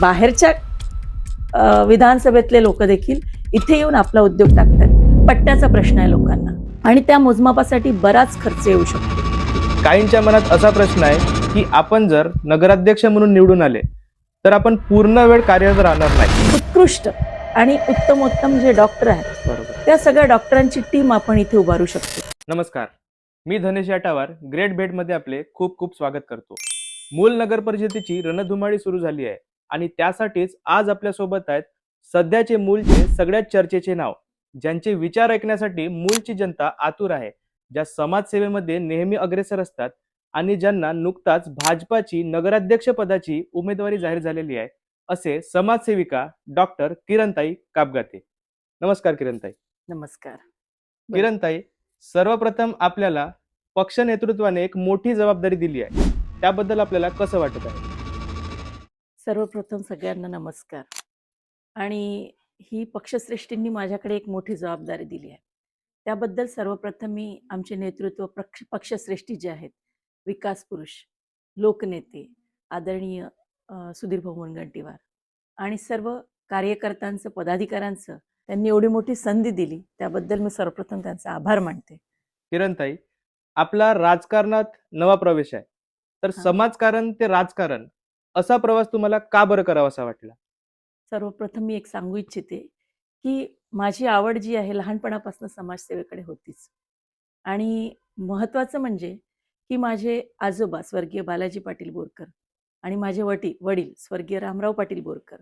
बाहेरच्या विधानसभेतले लोक देखील इथे येऊन आपला उद्योग टाकतात पट्ट्याचा प्रश्न आहे लोकांना. आणि त्या मोजमापासाठी बराच खर्च येऊ शकतो. काहींच्या मनात असा प्रश्न आहे की आपण जर नगराध्यक्ष म्हणून निवडून आले तर आपण पूर्ण वेळ कार्यरत राहणार नाही. उत्कृष्ट आणि उत्तमोत्तम जे डॉक्टर आहेत बरोबर. त्या सगळ्या डॉक्टरांची टीम आपण इथे उभारू शकतो. नमस्कार. मी धनेश याटावार ग्रेट भेटमध्ये आपले खूप खूप स्वागत करतो. मूल नगर परिषदेची रणधुमाळी सुरू झाली आहे. आणि त्यासाठीच आज आपल्यासोबत आहेत सध्याचे मूलचे सगळ्यात चर्चेचे नाव ज्यांचे विचार ऐकण्यासाठी मूलची जनता आतुर आहे ज्या समाजसेवेमध्ये नेहमी अग्रेसर असतात आणि ज्यांना नुकताच भाजपाची नगराध्यक्ष पदाची उमेदवारी जाहीर झालेली आहे असे समाजसेविका डॉक्टर किरणताई कापगाते. नमस्कार किरणताई. नमस्कार. किरणताई सर्वप्रथम आपल्याला पक्ष नेतृत्वाने एक मोठी जबाबदारी दिली आहे. त्याबद्दल आपल्याला कसं वाटत आहे? सर्वप्रथम सगळ्यांना नमस्कार. आणि ही पक्षश्रेष्ठींनी माझ्याकडे एक मोठी जबाबदारी दिली आहे. त्याबद्दल सर्वप्रथम मी आमचे नेतृत्व पक्ष पक्षश्रेष्ठी जे आहेत विकास पुरुष लोकनेते आदरणीय सुधीर भाऊ मुनगंटीवार आणि सर्व कार्यकर्त्यांचं पदाधिकाऱ्यांचं त्यांनी एवढी मोठी संधी दिली. त्याबद्दल मी सर्वप्रथम त्यांचा आभार मानते. किरणताई आपला राजकारणात नवा प्रवेश आहे. तर. समाजकारण ते राजकारण. असा प्रवास तुम्हाला का बरं करावासा वाटला? सर्वप्रथम मी एक सांगू इच्छिते की माझी आवड जी आहे लहानपणापासून समाजसेवेकडे होतीच. आणि महत्त्वाचं म्हणजे की माझे आजोबा स्वर्गीय बालाजी पाटील बोरकर आणि माझे वटी वडील स्वर्गीय रामराव पाटील बोरकर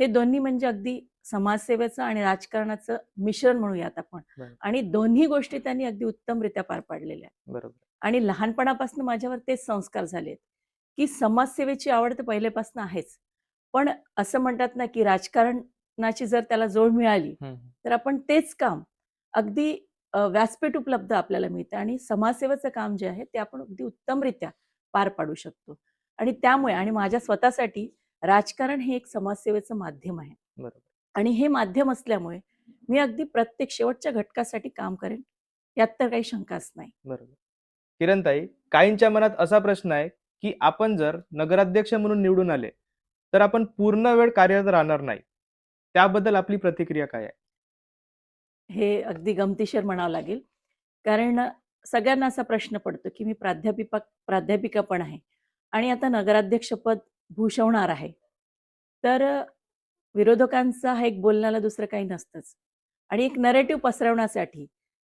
हे दोन्ही म्हणजे अगदी समाजसेवेचं आणि राजकारणाचं मिश्रण म्हणूयात आपण. आणि दोन्ही गोष्टी त्यांनी अगदी उत्तमरित्या पार पाडलेल्या आहेत. बरोबर. आणि लहानपणापासून माझ्यावर तेच संस्कार झालेत. की समाजसेवेची आवड तर पहिल्यापासून आहेच. पण असं म्हणतात ना की राजकारणाची जर त्याला जोड मिळाली तर आपण तेच काम अगदी व्यासपीठ उपलब्ध आपल्याला मिळतं आणि समाजसेवेचं काम जे आहे ते आपण अगदी उत्तमरित्या पार पाडू शकतो. आणि त्यामुळे आणि माझ्या स्वतःसाठी राजकारण हे एक समाजसेवेचं माध्यम आहे. बरोबर. आणि हे माध्यम असल्यामुळे मी अगदी प्रत्येक शेवटच्या घटकासाठी काम करेन यात तर काही शंकाच नाही. बरोबर. किरणताई काहींच्या मनात असा प्रश्न आहे की आपण जर नगराध्यक्ष म्हणून निवडून आले तर आपण पूर्ण वेळ कार्यरत राहणार नाही. त्याबद्दल आपली प्रतिक्रिया काय आहे? हे अगदी गमतीशीर म्हणावं लागेल. कारण सगळ्यांना असा प्रश्न पडतो की मी प्राध्यापिका प्राध्यापिका पण आहे आणि आता नगराध्यक्षपद भूषवणार आहे. तर विरोधकांचा हा एक बोलण्याला दुसरं काही नसतंच. आणि एक नरेटिव्ह पसरवण्यासाठी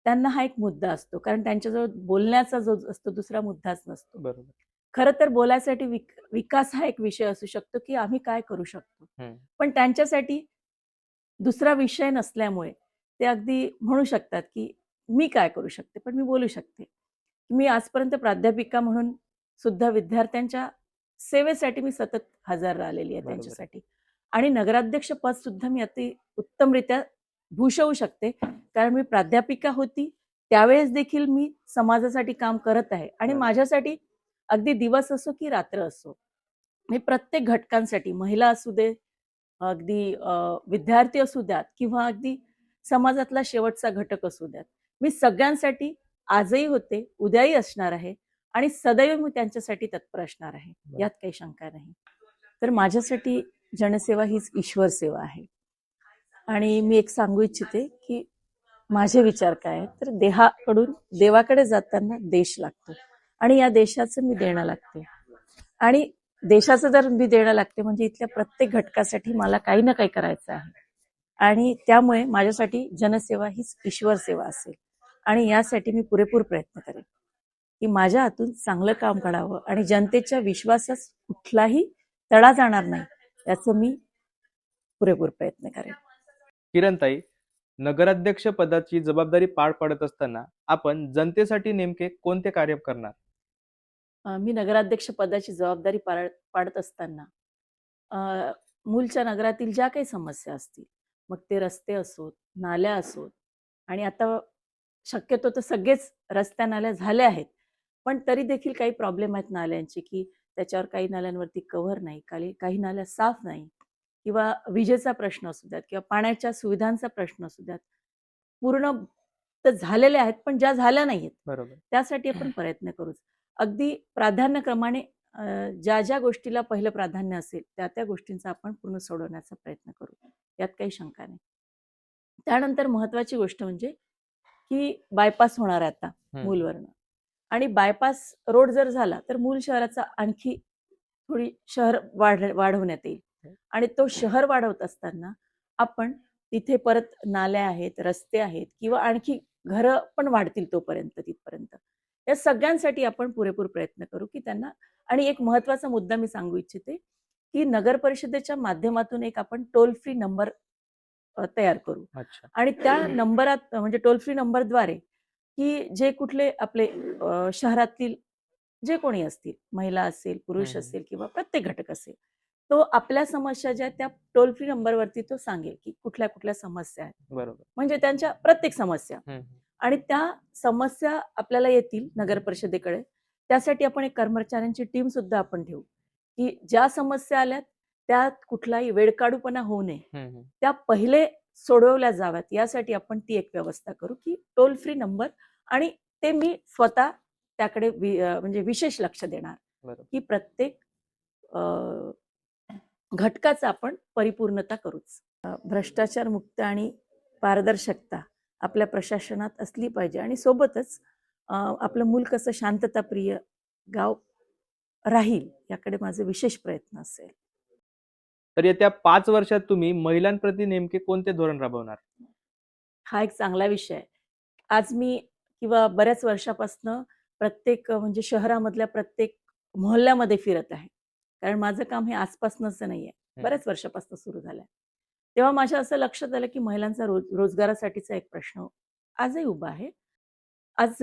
त्यांना हा एक मुद्दा असतो. कारण त्यांच्याजवळ बोलण्याचा जो असतो दुसरा मुद्दाच नसतो. बरोबर. खरं तर बोलायसाठी विक विकास हा एक विषय असू शकतो की आम्ही काय करू शकतो. पण त्यांच्यासाठी दुसरा विषय नसल्यामुळे ते अगदी म्हणू शकतात की मी काय करू शकते पण मी बोलू शकते मी आजपर्यंत प्राध्यापिका म्हणून सुद्धा विद्यार्थ्यांच्या सेवेसाठी मी सतत हजर राहिलेली आहे. त्यांच्यासाठी आणि नगराध्यक्ष पद सुद्धा मी अति उत्तमरित्या भूषवू शकते कारण मी प्राध्यापिका होती त्यावेळेस देखील मी समाजासाठी काम करत आहे आणि. माझ्यासाठी अगदी दिवस असो की रात्र असो. मी प्रत्येक घटकांसाठी महिला असू दे अगदी विद्यार्थी असू द्यात किंवा अगदी समाजातला शेवटचा घटक असू द्यात. मी सगळ्यांसाठी आजही होते उद्याही असणार आहे आणि सदैव मी त्यांच्यासाठी तत्पर असणार आहे. यात काही शंका नाही. तर माझ्यासाठी जनसेवा हीच ईश्वर सेवा आहे. आणि मी एक सांगू इच्छिते की माझे विचार काय आहेत? तर देहाकडून देवाकडे जाताना देश लागतो. आणि या देशाचं मी देणं लागते. आणि देशाचं जर मी देणं लागते म्हणजे इथल्या प्रत्येक घटकासाठी मला काही ना काही करायचं आहे. आणि त्यामुळे माझ्यासाठी जनसेवा हीच ईश्वर सेवा असेल. आणि यासाठी मी पुरेपूर प्रयत्न करेन. की माझ्या हातून चांगलं काम करावं आणि जनतेच्या विश्वासास कुठलाही तडा जाणार नाही याचं मी पुरेपूर प्रयत्न करेन. किरणताई नगराध्यक्ष पदाची जबाबदारी पार पाडत असताना आपण जनतेसाठी नेमके कोणते कार्य करणार? मी नगराध्यक्ष पदाची जबाबदारी पार पाडत असताना मूलच्या नगरातील ज्या काही समस्या असतील मग ते रस्ते असोत नाल्या असोत आणि आता शक्यतो तर सगळेच रस्त्या नाल्या झाल्या आहेत. पण तरी देखील काही प्रॉब्लेम आहेत नाल्यांचे की त्याच्यावर काही नाल्यांवरती कव्हर नाही काही काही नाल्या साफ नाही किंवा विजेचा प्रश्न असू द्यात किंवा पाण्याच्या सुविधांचा प्रश्न असू द्यात. पूर्ण तर झालेल्या आहेत पण ज्या झाल्या नाहीत बरोबर. त्यासाठी आपण प्रयत्न करूच. अगदी प्राधान्यक्रमाने ज्या ज्या गोष्टीला पहिलं प्राधान्य असेल त्या त्या गोष्टींचा आपण पूर्ण सोडवण्याचा प्रयत्न करू. यात काही शंका नाही. त्यानंतर महत्वाची गोष्ट म्हणजे की बायपास होणार आहे आता. मूलवरनं. आणि बायपास रोड जर झाला तर मूल शहराचा आणखी थोडी शहर वाढ वाढवण्यात येईल. आणि तो शहर वाढवत असताना आपण तिथे परत नाल्या आहेत रस्ते आहेत किंवा आणखी घरं पण वाढतील तोपर्यंत तिथपर्यंत. या सगळ्यांसाठी आपण पुरेपूर प्रयत्न करू की त्यांना आणि एक महत्त्वाचा मुद्दा मी सांगू इच्छिते की नगर परिषदेच्या माध्यमातून एक आपण टोल फ्री नंबर तयार करू. अच्छा. आणि त्या नंबरात म्हणजे टोल फ्री नंबरद्वारे की जे कुठले आपले शहरातील जे कोणी असतील महिला असेल पुरुष. असेल किंवा प्रत्येक घटक असेल तो आपल्या समस्या ज्या त्या टोल फ्री नंबरवरती तो सांगेल की कुठल्या कुठल्या समस्या आहेत. बरोबर. म्हणजे त्यांच्या प्रत्येक समस्या. आणि त्या समस्या आपल्याला येतील नगर परिषदेकडे. त्यासाठी आपण एक कर्मचाऱ्यांची टीम सुद्धा आपण ठेवू. की ज्या समस्या आल्यात त्यात कुठलाही वेळकाडूपणा होऊ नये. त्या पहिले सोडवल्या जाव्यात. यासाठी आपण ती एक व्यवस्था करू की टोल फ्री नंबर आणि ते मी स्वतः त्याकडे म्हणजे विशेष लक्ष देणार. की प्रत्येक घटकाचा आपण परिपूर्णता करूच. भ्रष्टाचार मुक्त आणि पारदर्शकता आपल्या प्रशासनात असली पाहिजे. आणि सोबतच आपलं मूल कसं शांतताप्रिय गाव राहील याकडे माझे विशेष प्रयत्न असेल. तर येत्या पाच वर्षात तुम्ही महिलांप्रती नेमके कोणते धोरण राबवणार? हा एक चांगला विषय आहे. आज मी किंवा बऱ्याच वर्षापासनं प्रत्येक म्हणजे शहरामधल्या प्रत्येक मोहल्ल्यामध्ये फिरत आहे. कारण माझं काम हे आजपासनंच नाही आहे बऱ्याच वर्षापासून सुरू झालं आहे तेव्हा माझ्या असं लक्षात आलं की महिलांचा रोज रोजगारासाठीचा एक प्रश्न आजही उभा आहे. आज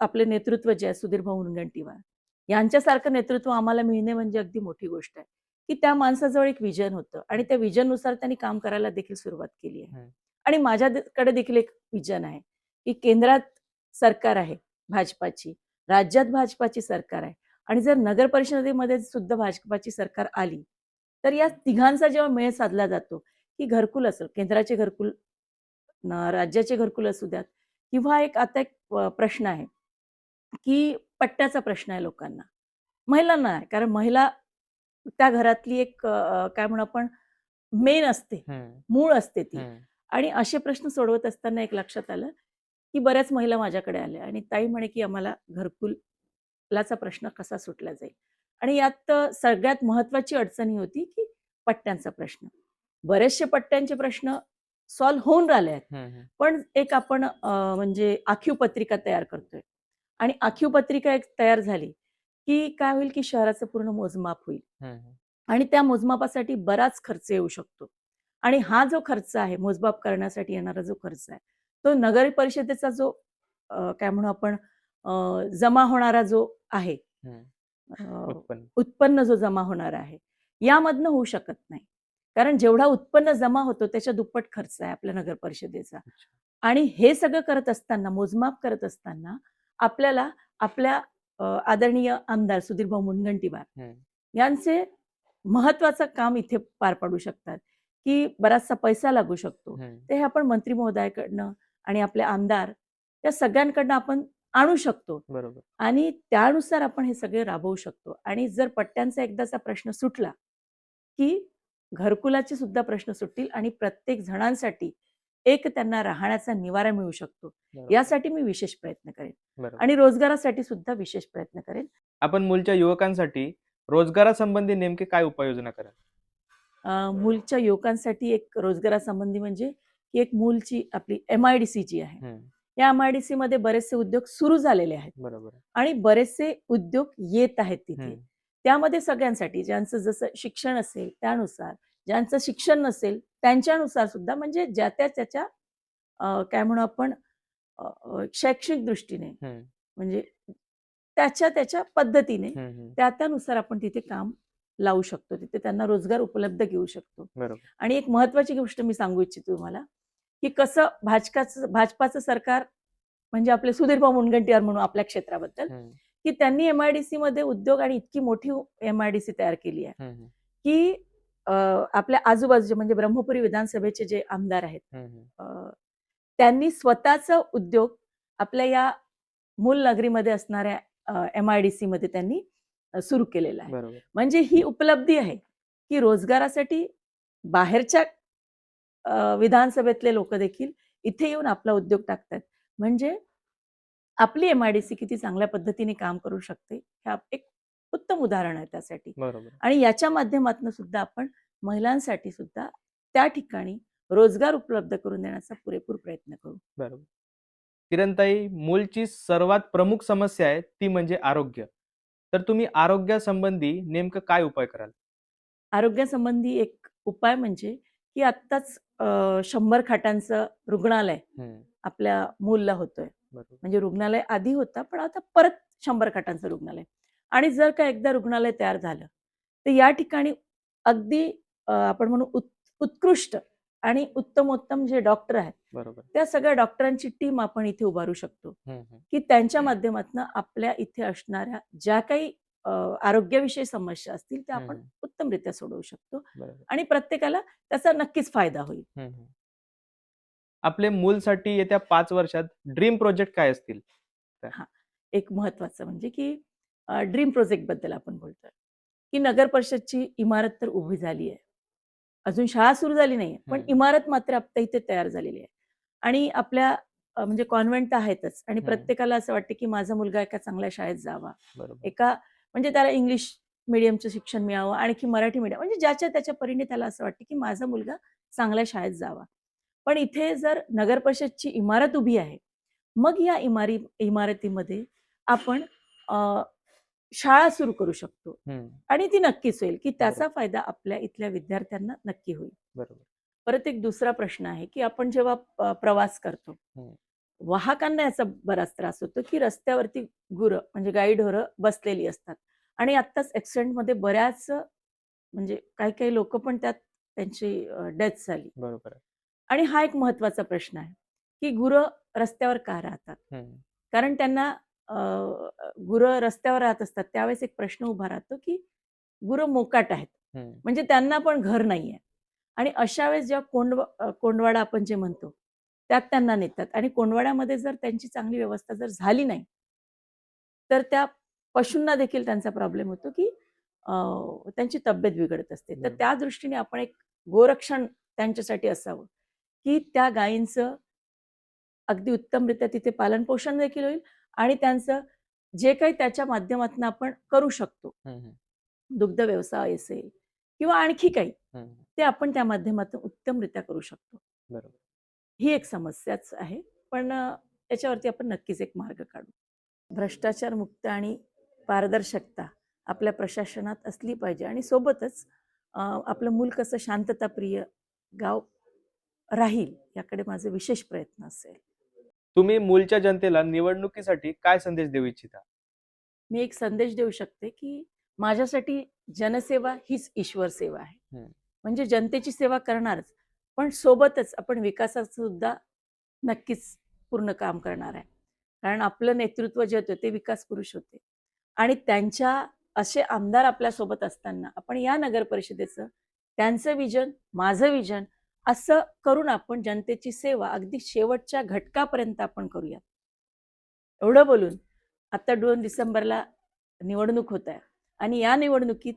आपले नेतृत्व जे आहे सुधीर भाऊ मुनगंटीवार यांच्यासारखं नेतृत्व आम्हाला मिळणे म्हणजे अगदी मोठी गोष्ट आहे. की त्या माणसाजवळ एक विजन होतं आणि त्या विजननुसार त्यांनी काम करायला देखील सुरुवात केली आहे. आणि माझ्याकडे देखील एक विजन आहे की केंद्रात सरकार आहे भाजपाची राज्यात भाजपाची सरकार आहे. आणि जर नगर परिषदेमध्ये सुद्धा भाजपाची सरकार आली तर या तिघांचा जेव्हा मेळ साधला जातो की घरकुल असेल केंद्राचे घरकुल न- राज्याचे घरकुल असू द्यात किंवा एक आता एक प्रश्न आहे की पट्ट्याचा प्रश्न आहे लोकांना महिलांना आहे कारण महिला त्या घरातली एक काय म्हणू आपण मेन असते. मूळ असते ती. आणि असे प्रश्न सोडवत असताना एक लक्षात आलं की बऱ्याच महिला माझ्याकडे आल्या आणि ताई म्हणे की आम्हाला घरकुलाचा प्रश्न कसा सुटला जाईल आणि यात सगळ्यात महत्वाची अडचण ही होती की पट्ट्यांचा प्रश्न. बरेचसे पट्ट्यांचे प्रश्न सॉल्व्ह होऊन राहिले आहेत. पण एक आपण म्हणजे आखीव पत्रिका तयार करतोय. आणि आखीव पत्रिका एक तयार झाली की काय होईल की शहराचं पूर्ण मोजमाप होईल. आणि त्या मोजमापासाठी बराच खर्च येऊ शकतो. आणि हा जो खर्च आहे मोजमाप करण्यासाठी येणारा जो खर्च आहे तो नगर परिषदेचा जो काय म्हणू आपण जमा होणारा जो आहे उत्पन्न. जो जमा होणार आहे यामधनं होऊ शकत नाही. कारण जेवढा उत्पन्न जमा होतो त्याच्या दुप्पट खर्च आहे आपल्या नगर परिषदेचा. आणि हे सगळं करत असताना मोजमाप करत असताना आपल्याला आपल्या आदरणीय आमदार सुधीरभाऊ मुनगंटीवार हम्म. यांचे महत्वाचं काम इथे पार पाडू शकतात की बराचसा पैसा लागू शकतो. ते हे आपण मंत्री महोदयाकडनं आणि आपले आमदार या सगळ्यांकडनं आपण आणू शकतो. बरोबर. आणि त्यानुसार आपण हे सगळे राबवू शकतो. आणि जर पट्ट्यांचा एकदाचा प्रश्न सुटला की घरकुलाचे सुद्धा प्रश्न सुटतील आणि प्रत्येक जणांसाठी एक त्यांना राहण्याचा निवारा मिळू शकतो. यासाठी मी विशेष प्रयत्न करेन. आणि रोजगारासाठी सुद्धा विशेष प्रयत्न करेन. आपण मूलच्या युवकांसाठी रोजगारासंबंधी नेमके काय उपाययोजना कराल? अ, मूलच्या युवकांसाठी एक रोजगारासंबंधी म्हणजे की एक मूलची आपली एम आय डी सी जी आहे. या एम आय डी सी मध्ये बरेचसे उद्योग सुरू झालेले आहेत. बरोबर. आणि बरेचसे उद्योग येत आहेत तिथे. त्यामध्ये सगळ्यांसाठी ज्यांचं जसं शिक्षण असेल त्यानुसार ज्यांचं शिक्षण नसेल त्यांच्यानुसार सुद्धा म्हणजे ज्या त्या त्याच्या काय म्हणू आपण शैक्षणिक दृष्टीने. म्हणजे त्याच्या त्याच्या पद्धतीने. त्या त्यानुसार आपण तिथे काम लावू शकतो. तिथे त्यांना रोजगार उपलब्ध घेऊ शकतो. आणि एक महत्वाची गोष्ट मी सांगू इच्छिते तुम्हाला. की कसं भाजपाचं भाजपाचं सरकार म्हणजे आपले सुधीरभाऊ मुनगंटीवार म्हणून आपल्या क्षेत्राबद्दल. की त्यांनी एमआयडीसी मध्ये उद्योग आणि इतकी मोठी एमआयडीसी तयार केली आहे. की आपल्या आजूबाजूचे म्हणजे ब्रह्मपुरी विधानसभेचे जे आमदार आहेत त्यांनी स्वतःचा उद्योग आपल्या या मूल नगरीमध्ये असणाऱ्या एम आय डी सी मध्ये त्यांनी सुरू केलेला आहे म्हणजे ही उपलब्धी आहे की रोजगारासाठी बाहेरच्या विधानसभेतले लोक देखील इथे येऊन आपला उद्योग टाकतात म्हणजे आपली एमआयडीसी किती चांगल्या पद्धतीने काम करू शकते हे एक उत्तम उदाहरण आहे त्यासाठी. बरोबर. आणि याच्या माध्यमातून सुद्धा आपण महिलांसाठी सुद्धा त्या ठिकाणी रोजगार उपलब्ध करून देण्याचा पुरेपूर प्रयत्न करू. बरोबर. किरणताई मूलची सर्वात प्रमुख समस्या आहे ती म्हणजे आरोग्य. तर तुम्ही आरोग्यासंबंधी नेमकं काय उपाय कराल? आरोग्यासंबंधी एक उपाय म्हणजे की आत्ताच शंभर खाटांचं रुग्णालय आपल्या मूलला होतोय. म्हणजे रुग्णालय आधी होता पण आता परत शंभर खाटांचं रुग्णालय. आणि जर का एकदा रुग्णालय तयार झालं तर या ठिकाणी अगदी आपण म्हणू उत् उत्कृष्ट आणि उत्तमोत्तम जे डॉक्टर आहेत त्या सगळ्या डॉक्टरांची टीम आपण इथे उभारू शकतो. की त्यांच्या माध्यमातून आपल्या इथे असणाऱ्या ज्या काही आरोग्याविषयी समस्या असतील त्या आपण. उत्तमरित्या सोडवू शकतो आणि प्रत्येकाला त्याचा नक्कीच फायदा होईल. आपले मूलसाठी येत्या पाच वर्षात ड्रीम प्रोजेक्ट काय असतील? एक महत्वाचं म्हणजे की ड्रीम प्रोजेक्टबद्दल आपण बोलतोय. की नगर परिषदची इमारत तर उभी झाली आहे. अजून शाळा सुरू झाली नाही पण. इमारत मात्र आता इथे तयार झालेली आहे. आणि आपल्या म्हणजे कॉन्व्हेंट तर आहेतच आणि. प्रत्येकाला असं वाटतं की माझा मुलगा एका चांगल्या शाळेत जावा. एका म्हणजे त्याला इंग्लिश मिडियमचं शिक्षण मिळावं आणखी मराठी मिडियम म्हणजे ज्याच्या त्याच्या परीने त्याला असं वाटतं की माझा मुलगा चांगल्या शाळेत जावा. पण इथे जर नगर परिषदची इमारत उभी आहे मग या इमारी इमारतीमध्ये आपण शाळा सुरू करू शकतो. आणि ती नक्कीच होईल की त्याचा फायदा आपल्या इथल्या विद्यार्थ्यांना नक्की होईल. बरोबर. परत एक दुसरा प्रश्न आहे की आपण जेव्हा प्रवास करतो. वाहकांना याचा बराच त्रास होतो की रस्त्यावरती गुरं म्हणजे गाई ढोरं बसलेली असतात. आणि आत्ताच ॲक्सिडेंटमध्ये बऱ्याच म्हणजे काही काही लोक पण त्यात त्यांची डेथ झाली. बरोबर. आणि हा एक महत्त्वाचा प्रश्न आहे की गुरं रस्त्यावर का राहतात? कारण त्यांना गुरं रस्त्यावर राहत असतात त्यावेळेस एक प्रश्न उभा राहतो की गुरं मोकाट आहेत. म्हणजे त्यांना पण घर नाही आहे आणि अशा वेळेस जेव्हा कोंड कोंडवाडा आपण जे म्हणतो त्यात त्यांना नेतात. आणि कोंडवाड्यामध्ये जर त्यांची चांगली व्यवस्था जर झाली नाही तर त्या पशूंना देखील त्यांचा प्रॉब्लेम होतो की त्यांची तब्येत बिघडत असते. तर. त्या दृष्टीने आपण एक गोरक्षण त्यांच्यासाठी असावं की त्या गायींचं अगदी उत्तमरित्या तिथे पालनपोषण देखील होईल आणि त्यांचं जे काही त्याच्या माध्यमातून आपण करू शकतो. दुग्ध व्यवसाय असेल किंवा आणखी काही. ते आपण त्या माध्यमातून उत्तमरित्या करू शकतो. बरोबर. ही एक समस्याच आहे. पण त्याच्यावरती आपण नक्कीच एक मार्ग काढू. भ्रष्टाचार मुक्त आणि पारदर्शकता आपल्या प्रशासनात असली पाहिजे आणि सोबतच आपलं मूल कसं शांतताप्रिय गाव राहील याकडे माझे विशेष प्रयत्न असेल. तुम्ही मूलच्या जनतेला निवडणुकीसाठी काय संदेश देऊ इच्छिता? मी एक संदेश देऊ शकते की माझ्यासाठी जनसेवा हीच ईश्वर सेवा आहे. म्हणजे जनतेची सेवा करणारच. पण सोबतच आपण विकासाचं सुद्धा नक्कीच पूर्ण काम करणार आहे. कारण आपलं नेतृत्व जे होतं ते विकास पुरुष होते. आणि त्यांच्या असे आमदार आपल्यासोबत असताना आपण या नगर परिषदेचं त्यांचं विजन माझं विजन असं करून आपण जनतेची सेवा अगदी शेवटच्या घटकापर्यंत आपण करूयात. एवढं बोलून आता दोन डिसेंबरला निवडणूक होत आहे. आणि या निवडणुकीत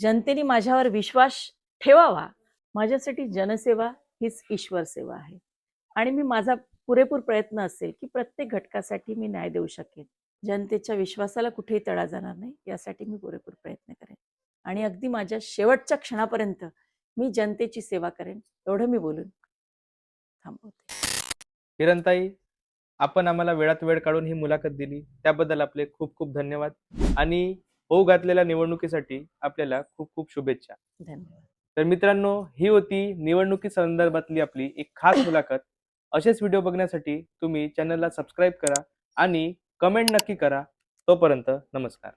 जनतेने माझ्यावर विश्वास ठेवावा माझ्यासाठी जनसेवा हीच ईश्वर सेवा आहे. आणि मी माझा पुरेपूर प्रयत्न असेल की प्रत्येक घटकासाठी मी न्याय देऊ शकेन. जनतेच्या विश्वासाला कुठेही तडा जाणार नाही यासाठी मी पुरेपूर प्रयत्न करेन. आणि अगदी माझ्या शेवटच्या क्षणापर्यंत मी जनतेची सेवा करेन एवढं मी बोलून थांबवते. किरणताई आपण आम्हाला वेळात वेळ काढून ही मुलाखत दिली. त्याबद्दल आपले खूप खूप धन्यवाद. आणि होऊ घातलेल्या निवडणुकीसाठी आपल्याला खूप खूप शुभेच्छा. धन्यवाद. तर मित्रांनो ही होती निवडणुकी संदर्भातली आपली एक खास मुलाखत. असेच व्हिडिओ बघण्यासाठी तुम्ही चॅनलला सबस्क्राईब करा आणि कमेंट नक्की करा. तोपर्यंत नमस्कार.